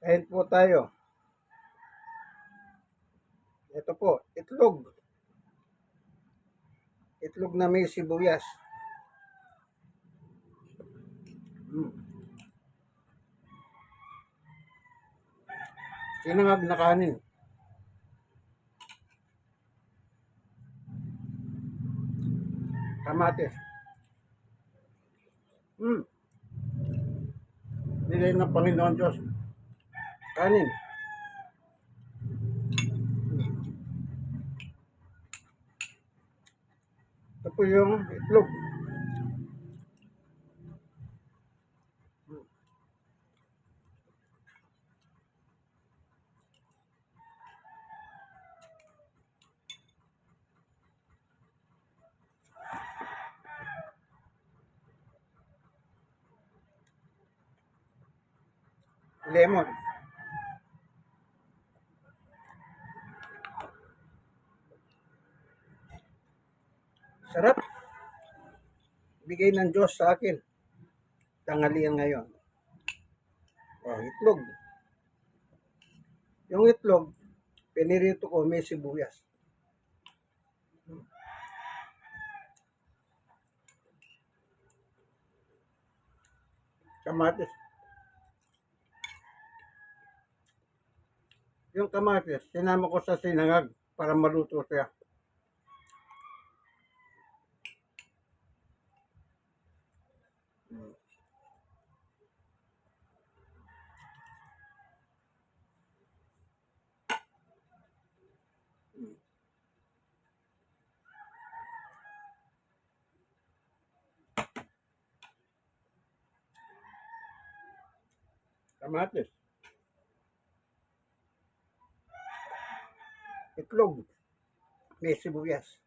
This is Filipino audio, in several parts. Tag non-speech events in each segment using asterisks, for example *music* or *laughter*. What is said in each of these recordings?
Kain po tayo. Ito po, itlog. Itlog na may sibuyas. Mm. Sinangag na kanin. Kamatis. Mm. Bigay ng Panginoon Diyos. Kanin. Ito po yung itlog. Lemon. Bigay ng Diyos sa akin. Tanghalian ngayon. Oh, itlog. Yung itlog, pinirito ko may sibuyas. Kamatis. Yung kamatis, sinama ko sa sinangag para maluto siya. Kamatis. Itlog. May sibuyas.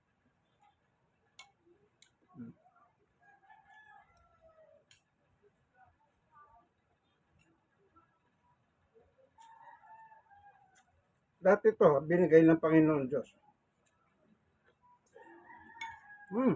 Dati to, binigay ng Panginoon Diyos. Hmm.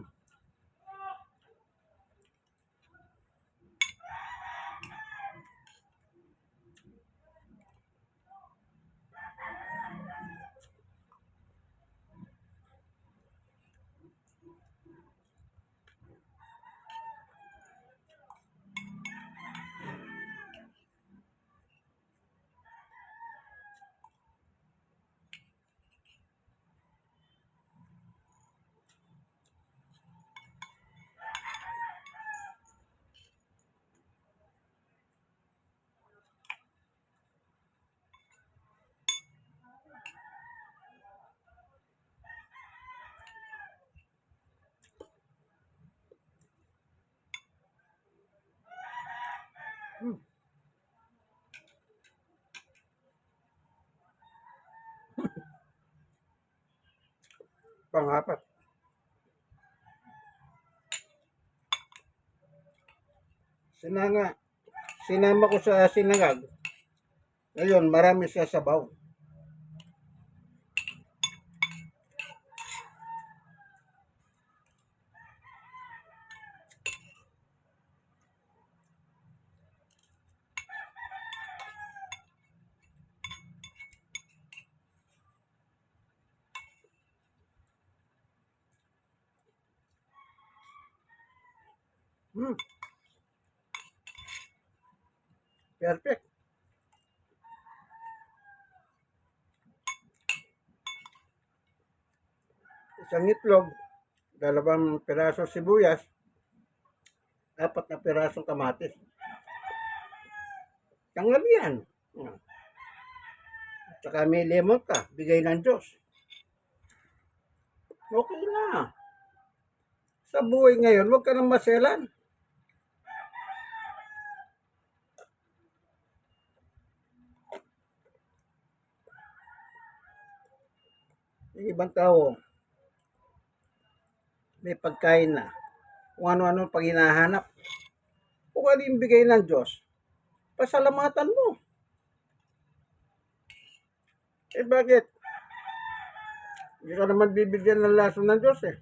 Hmm. *laughs* Pangapat. Sinanga, sinama ko sa sinangag. Ngayon, marami siya sabaw. Hmm. Perfect. Isang itlog, dalawang piraso sibuyas, apat na pirasong kamatis. Tanghalian. Hmm. At saka may lemon ka, bigay ng Diyos. Okay na. Sa buhay ngayon, huwag ka nang maselan. Yung ibang tao, may pagkain na. Kung ano-ano pag hinahanap. Kung ano yung bigay ng Diyos, pasalamatan mo. Eh bakit? Hindi ka naman bibigyan ng laso ng Diyos eh.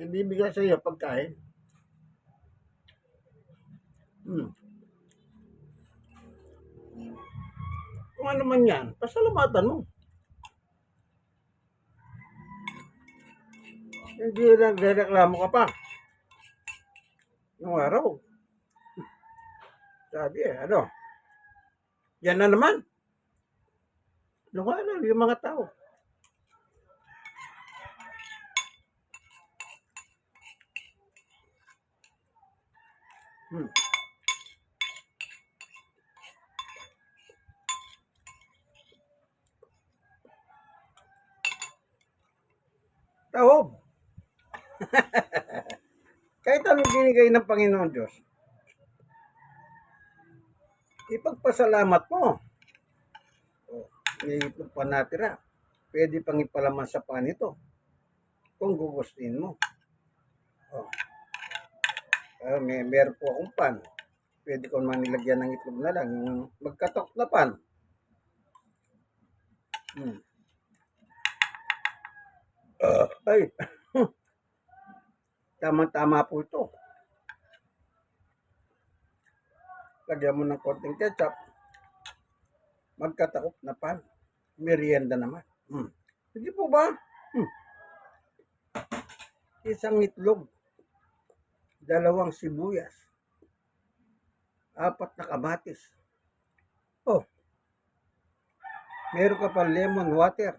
Ibibigay sa iyo pagkain. Hmm. Kung ano man yan, pasalamatan mo. Hindi na reklamo ka pa. Nung araw. *laughs* Sabi eh, ano? Yan na naman. Nung araw, yung mga tao. Hmm. Taob. *laughs* Kahit anong binigay ng Panginoon Diyos, ipagpasalamat mo. May ito pa. Pwede pang ipalaman sa pan ito. Kung gugustin mo. O. Ah, may meron po akong pan. Pwede ko naman nilagyan ng itlog na lang. Magkatok na pan. Hmm. Ah, ay. *laughs* Tama-tama po ito. Lagyan mo ng konting ketchup. Magkatakop na pan. Merienda naman. Hmm. Hindi po ba? Hmm. Isang itlog. Dalawang sibuyas. Apat na kamatis. Oh. Meron ka pa lemon water.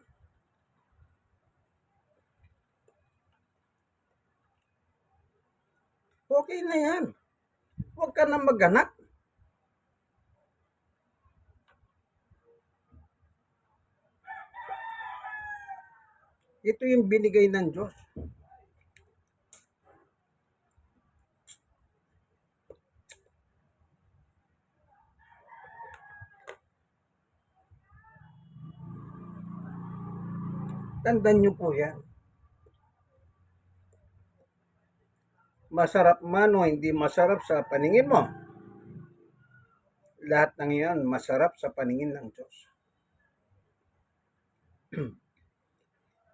Okay na yan. Huwag ka na maghanap. Ito yung binigay ng Diyos. Tandaan niyo po yan. Masarap man o hindi masarap sa paningin mo. Lahat ng iyan masarap sa paningin ng Diyos. *clears throat*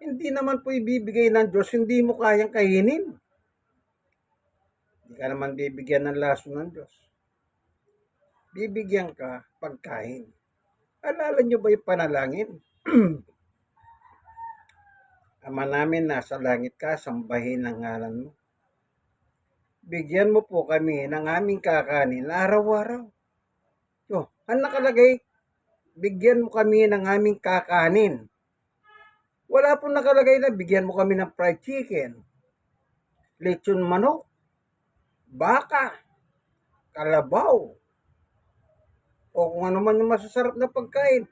hindi naman po ibibigay ng Diyos, hindi mo kayang kainin. Hindi ka naman bibigyan ng laso ng Diyos. Bibigyan ka pagkain. Alala nyo ba yung panalangin? *clears throat* Ama namin, nasa langit ka, sambahin ang ngalan mo. Bigyan mo po kami ng aming kakanin araw-araw. So, ang nakalagay, bigyan mo kami ng aming kakanin. Wala po nakalagay na bigyan mo kami ng fried chicken, lechon manok, baka, kalabaw, o kung ano man yung masasarap na pagkain.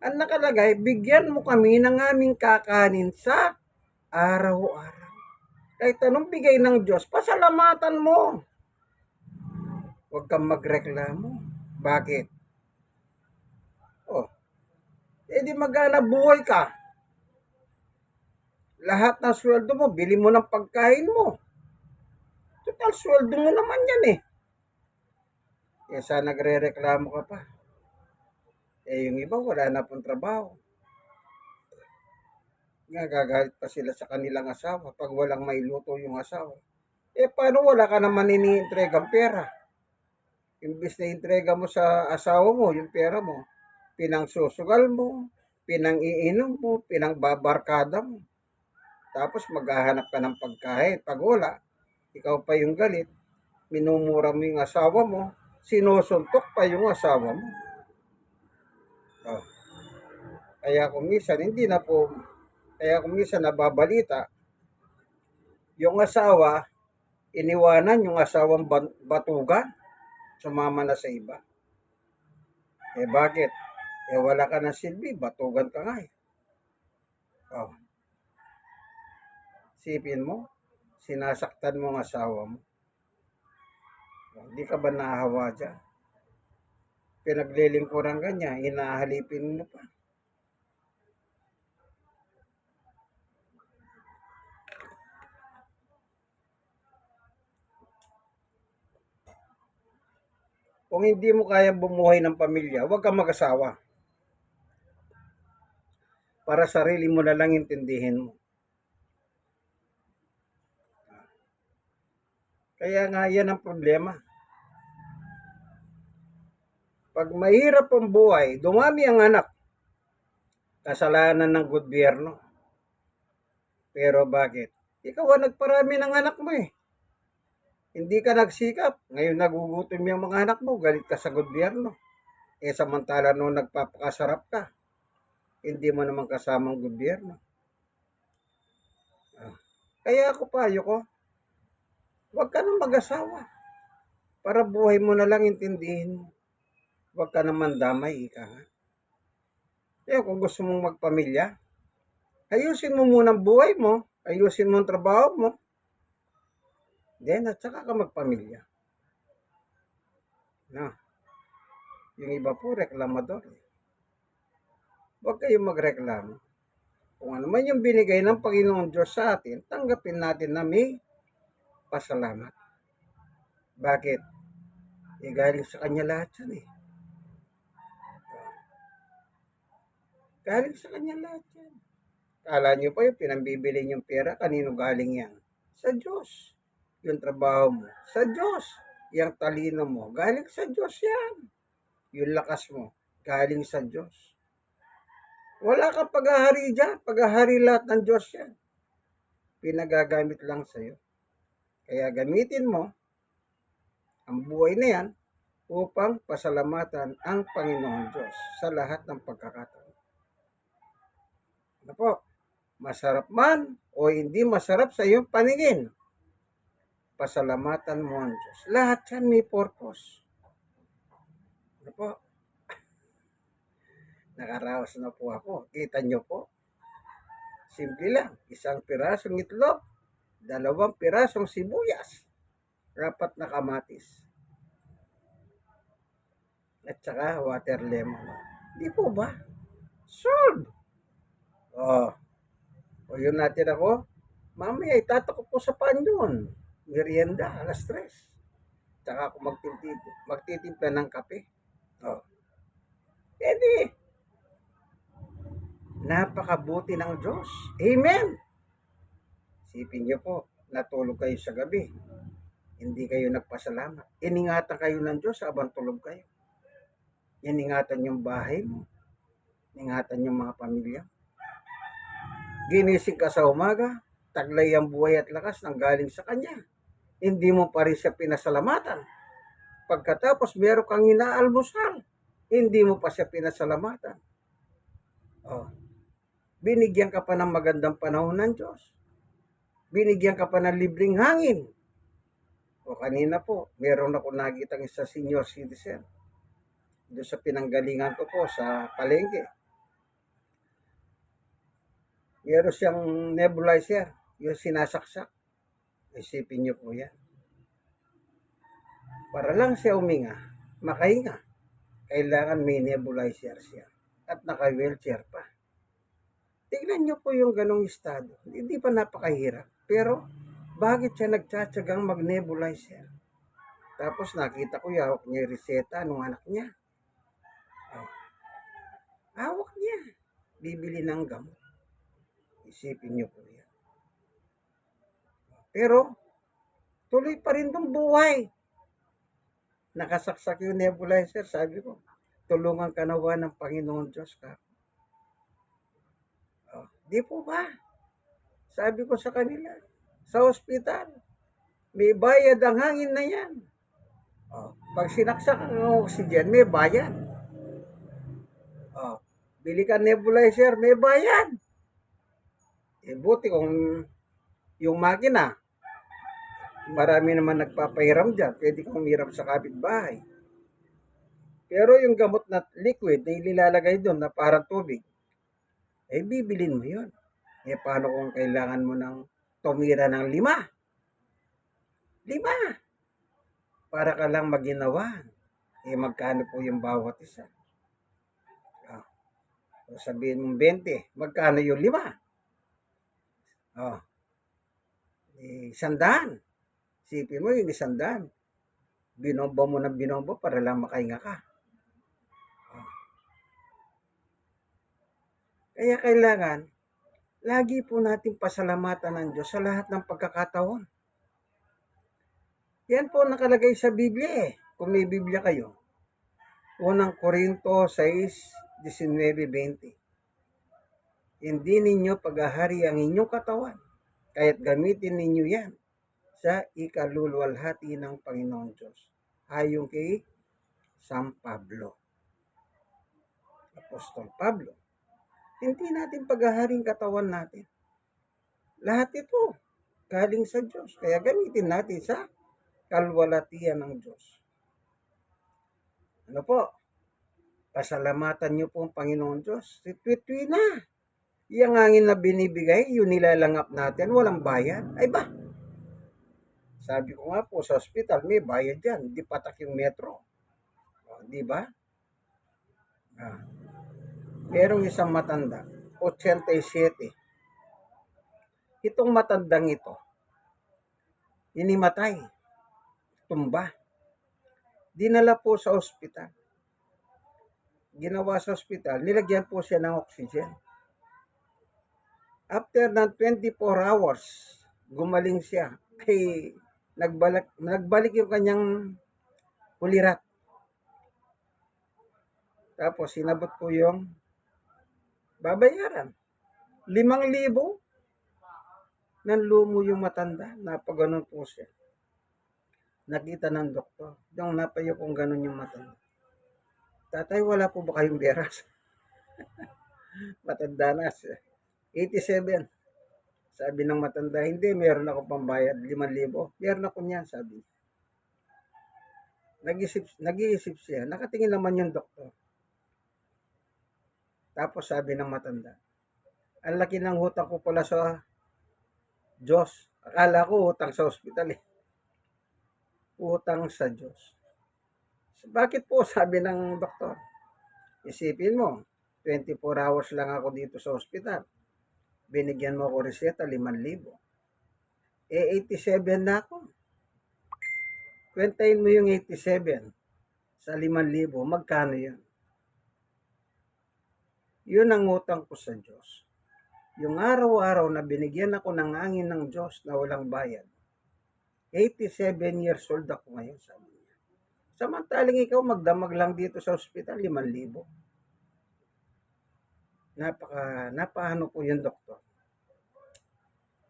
Ang nakalagay, bigyan mo kami ng aming kakanin sa araw-araw. Kahit anong bigay ng Diyos, pasalamatan mo. Huwag kang magreklamo. Bakit? Oh, edi magana buhay ka. Lahat ng sweldo mo, bili mo ng pagkain mo. Total, sweldo mo naman yan eh. Kesa nagre-reklamo ka pa. Eh, yung iba, wala na pong trabaho. Nagagalit pa sila sa kanilang asawa pag walang mailuto yung asawa. Eh, paano wala ka naman iniintregang pera? Imbis na intrega mo sa asawa mo, yung pera mo, pinangsusugal mo, pinang-iinom mo, pinangbabarkada mo. Tapos maghahanap ka ng pagkain. Pag wala, ikaw pa yung galit, minumura mo yung asawa mo, sinusuntok pa yung asawa mo. Oh. Kaya kung minsan, hindi na po, kaya kung minsan nababalita, yung asawa, iniwanan yung asawang batugan, sumama na sa iba. Eh bakit? Eh wala ka ng silbi, batugan ka nga eh. Oh. Sipin mo, sinasaktan mo ang asawa mo. Hindi ka ba nahahawa dyan? Pinaglilingkuran ka niya, inahalipin mo pa. Kung hindi mo kaya bumuhay ng pamilya, huwag kang mag-asawa. Para sarili mo na lang intindihin mo. Kaya nga yan ang problema. Pag mahirap ang buhay, dumami ang anak. Kasalanan ng gobyerno. Pero bakit? Ikaw ang nagparami ng anak mo eh. Hindi ka nagsikap. Ngayon nagugutom yung mga anak mo, galit ka sa gobyerno. Eh samantala nung nagpapakasarap ka, hindi mo naman kasamang gobyerno. Ah. Kaya ako payo ko, huwag ka nang mag-asawa. Para buhay mo na lang intindihin mo. Huwag ka naman damay, ika nga. Kaya kung gusto mong magpamilya, ayusin mo muna ang buhay mo, ayusin mo ang trabaho mo, then at saka ka magpamilya. No. Yung iba po, reklamador. eh. Huwag kayong magreklamo. Kung ano man yung binigay ng Panginoon Diyos sa atin, tanggapin natin na may pasalamat. Bakit? Eh, galing sa Kanya lahat yan eh. Galing sa Kanya lahat yan. Kala nyo pa yung pinambibili niyong pera, kanino galing yan? Sa Diyos. Yung trabaho mo, sa Diyos. Yung talino mo, galing sa Diyos yan. Yung lakas mo, galing sa Diyos. Wala kang paghahari dyan. Paghahari lahat ng Diyos yan. Pinagagamit lang sa'yo. Kaya gamitin mo ang buhay na yan upang pasalamatan ang Panginoon Diyos sa lahat ng pagkakataon. Ano po? Masarap man o hindi masarap sa iyong paningin, pasalamatan mo ang Diyos. Lahat yan may purpose. Ano po? *laughs* Nakaraos na po ako. Kita nyo po. Simple lang. Isang pirasong itlog, dalawang pirasong sibuyas, rapat na kamatis. At saka water lemon. Di po ba? Solve! Oh. O yun natin ako. Mamaya itatakot po sa pan yun. Merienda, alas tres. Tsaka ako magtitimpla, magtitimpla ng kape. Oh. Pwede. Napakabuti ng Diyos. Amen. Sipin niyo po, natulog kayo sa gabi. Hindi kayo nagpasalamat. Iningatan kayo ng Diyos habang tulog kayo. Iningatan yung bahay mo. Iningatan yung mga pamilya. Ginising ka sa umaga, taglay ang buhay at lakas ng galing sa Kanya. Hindi mo pa rin siya pinasalamatan. Pagkatapos meron kang inaalmusal, hindi mo pa siya pinasalamatan. Oh. Binigyan ka pa ng magandang panahon ng Diyos. Binigyan ka pa ng libreng hangin. O kanina po, meron ako nakita isa senior citizen. Doon sa pinanggalingan ko po sa palengke. Meron siyang nebulizer, yung sinasaksak. Isipin niyo po yan. Para lang siya uminga, makahinga, kailangan may nebulizer siya. At naka-wheelchair pa. Tingnan niyo po yung ganong estado. Hindi pa napakahirap. Pero, bakit siya nagtsatsagang mag-nebulizer? Tapos nakita ko yawak niya yung reseta ng anak niya. Oh. Hawak niya. Bibili ng gamot. Isipin niyo po yan. Pero, tuloy pa rin tong buhay. Nakasaksak yung nebulizer, sabi ko, tulungan ka nawa ng Panginoon Diyos ka. Oh, di po ba? Sabi ko sa kanila, sa ospital, may bayad ang hangin na yan. Oh, pag sinaksak ang oxygen, may bayad. Oh, bili ka nebulizer, may bayad. Eh, buti kung yung makina, marami naman nagpapahiram dyan. Pwede kang umiram sa kapitbahay. Pero yung gamot na liquid na ililalagay doon na parang tubig, eh bibilin mo yun. Eh paano kung kailangan mo ng tumira ng lima? Lima! Para ka lang maginawa. Eh magkano po yung bawat isa? Ah. So, sabihin mong 20, magkano yung lima? Oh. Eh, sandaan. Sipin mo yung isandaan. Binomba mo ng binomba para lang makahinga ka. Oh. Kaya kailangan, lagi po natin pasalamatan ng Diyos sa lahat ng pagkakataon. Yan po nakalagay sa Biblia eh. Kung may Biblia kayo. Unang Korinto 6, 19, 20. Hindi ninyo paghahari ang inyong katawan, kaya't gamitin ninyo yan sa ikalulwalhati ng Panginoon Diyos. Ayon kay San Pablo. Apostol Pablo. Hindi natin paghaharing katawan natin. Lahat ito galing sa Diyos. Kaya gamitin natin sa kalwalatian ng Diyos. Ano po? Pasalamatan niyo po ang Panginoon Diyos. Titwitwi na. Yung hangin na binibigay, yun nilalangap natin, walang bayad. Ay ba? Sabi ko nga po, sa hospital, may bayad yan. Di patak yung metro. O, di ba? Ah. Merong isang matanda, 87. Itong matandang ito, inimatay, tumba. Dinala po sa ospital. Ginawa sa ospital, nilagyan po siya ng oxygen. After ng 24 hours, gumaling siya. Ay, nagbalik, nagbalik yung kanyang ulirat. Tapos, sinabot ko yung babayaran. Limang libo. Nanlumo yung matanda. Napaganon po siya. Nakita ng doktor. Yung napayo kung ganun yung matanda. Tatay, wala po ba kayong beras? *laughs* matanda na siya. 87. Sabi ng matanda, hindi, meron ako pambayad, 5,000. Meron ako niyan, sabi. Nag-isip, nag-iisip siya. Nakatingin naman yung doktor. Tapos sabi ng matanda, ang laki ng hutang ko pala sa Diyos. Akala ko utang sa ospital eh. Utang sa Diyos. Bakit po sabi ng doktor? Isipin mo, 24 hours lang ako dito sa ospital. Binigyan mo ako reseta, 5,000. Eh, 87 na ako. Kwentahin mo yung 87 sa 5,000. Magkano yun? Yun ang utang ko sa Diyos. Yung araw-araw na binigyan ako ng angin ng Diyos na walang bayad. 87 years old ako ngayon, sabi niya. Samantaling ikaw magdamag lang dito sa ospital, 5,000. Napaka, napaano po yung doktor.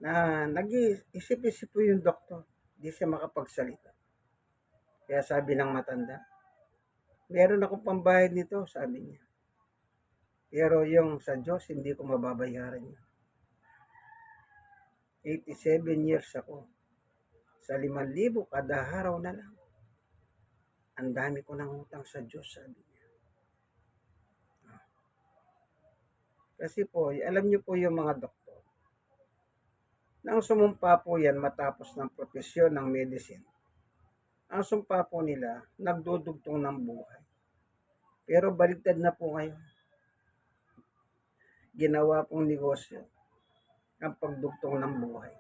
Na nag-isip-isip po yung doktor. Hindi siya makapagsalita. Kaya sabi ng matanda, meron akong pambayad nito, sabi niya. Pero yung sa Diyos, hindi ko mababayaran yun. 87 years ako. Sa 5,000 kada araw na lang. Ang dami ko ng utang sa Diyos, sabi niya. Kasi po, alam niyo po yung mga doktor. Nang sumumpa po yan matapos ng profesyon ng medicine, ang sumpa po nila, nagdudugtong ng buhay. Pero baliktad na po ngayon ginawa pong negosyo ang pagdugtong ng buhay.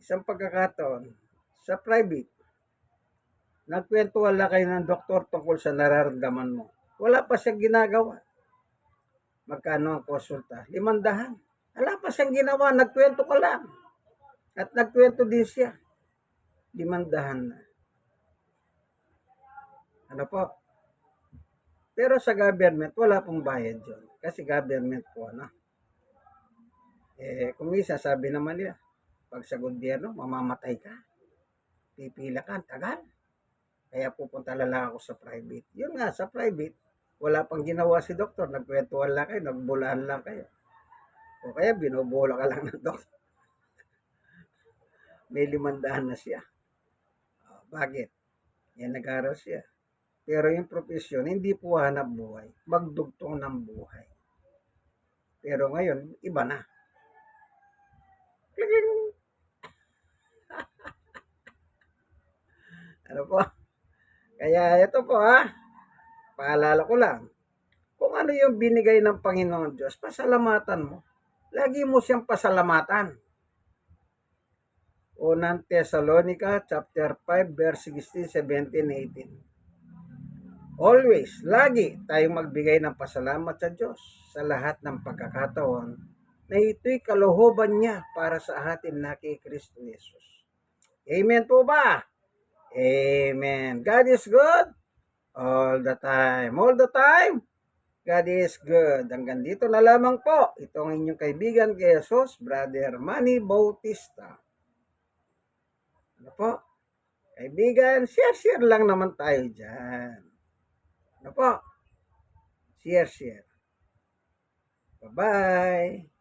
Isang pagkakataon, sa private, nagkwento wala kayo ng doktor tungkol sa nararamdaman mo. Wala pa siyang ginagawa. Magkano ang konsulta? Limandahan. Wala pa siyang ginawa, nagkwento ka lang. At nagkwento din siya. Limandahan na. Ano po? Pero sa government, wala pong bayad yun. Kasi government po, ano? Eh, kung isa, sabi naman nila, pag sa gobyerno, mamamatay ka. Pipila ka, tagal. Kaya pupunta lang ako sa private. Yun nga, sa private, wala pang ginawa si doktor. Nagkwentuhan lang kayo, nagbulaan lang kayo. O kaya binubola ka lang ng doktor. *laughs* May limandaan na siya. Oh, bakit? Yan nag-aral siya. Pero yung profesyon, hindi po hanap buhay. Magdugtong ng buhay. Pero ngayon, iba na. Kling! *laughs* ano po? Kaya ito po ha, paalala ko lang. Kung ano yung binigay ng Panginoon Diyos, pasalamatan mo. Lagi mo siyang pasalamatan. Unang Thessalonica chapter 5 verse 16, 17, 18. Always, lagi tayong magbigay ng pasalamat sa Diyos sa lahat ng pagkakataon na ito'y kalooban niya para sa atin na kay Kristo Jesus. Amen po ba? Amen. God is good all the time. All the time. God is good. Hanggang dito na lamang po. Ito ang inyong kaibigan kay Jesus, Brother Manny Bautista. Ano po? Kaibigan, share-share lang naman tayo dyan. Ano po? Share-share. Bye-bye.